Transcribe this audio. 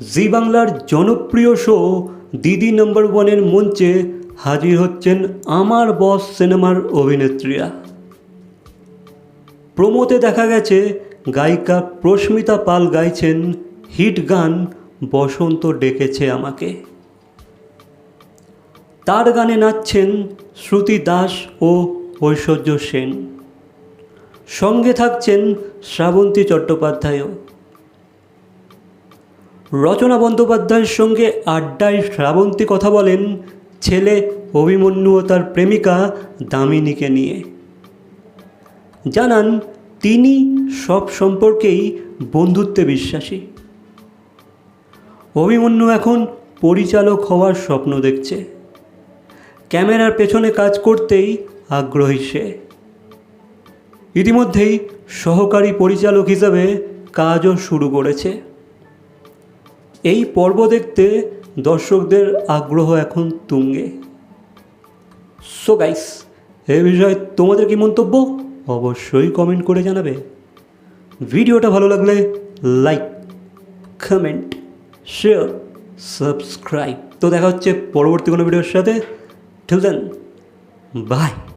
জি বাংলার জনপ্রিয় শো দিদি নম্বর ওয়ানের মঞ্চে হাজির হচ্ছেন আমার বস সিনেমার অভিনেত্রীরা। প্রমোতে দেখা গেছে, গায়িকা প্রস্মিতা পাল গাইছেন হিট গান বসন্ত ডেকেছে আমাকে। তার গানে নাচছেন শ্রুতি দাস ও ঐশ্বর্য সেন। সঙ্গে থাকছেন শ্রাবন্তী চট্টোপাধ্যায়ও। রচনা বন্দ্যোপাধ্যায়ের সঙ্গে আড্ডায় শ্রাবন্তী কথা বলেন ছেলে অভিমন্যু ও তার প্রেমিকা দামিনীকে নিয়ে। জানান, তিনি সব সম্পর্কেই বন্ধুত্বে বিশ্বাসী। অভিমন্যু এখন পরিচালক হওয়ার স্বপ্ন দেখছে। ক্যামেরার পেছনে কাজ করতেই আগ্রহী সে। ইতিমধ্যেই সহকারী পরিচালক হিসাবে কাজও শুরু করেছে। এই পর্ব দেখতে দর্শকদের আগ্রহ এখন তুঙ্গে। সো গাইস এ বিষয়ে তোমাদের কি মন্তব্য? অবশ্যই কমেন্ট করে জানাবে। ভিডিওটা ভালো লাগলে লাইক কমেন্ট শেয়ার সাবস্ক্রাইব তো দেখা হচ্ছে পরবর্তী কোনো ভিডিওর সাথে। ঠিক দেন বাই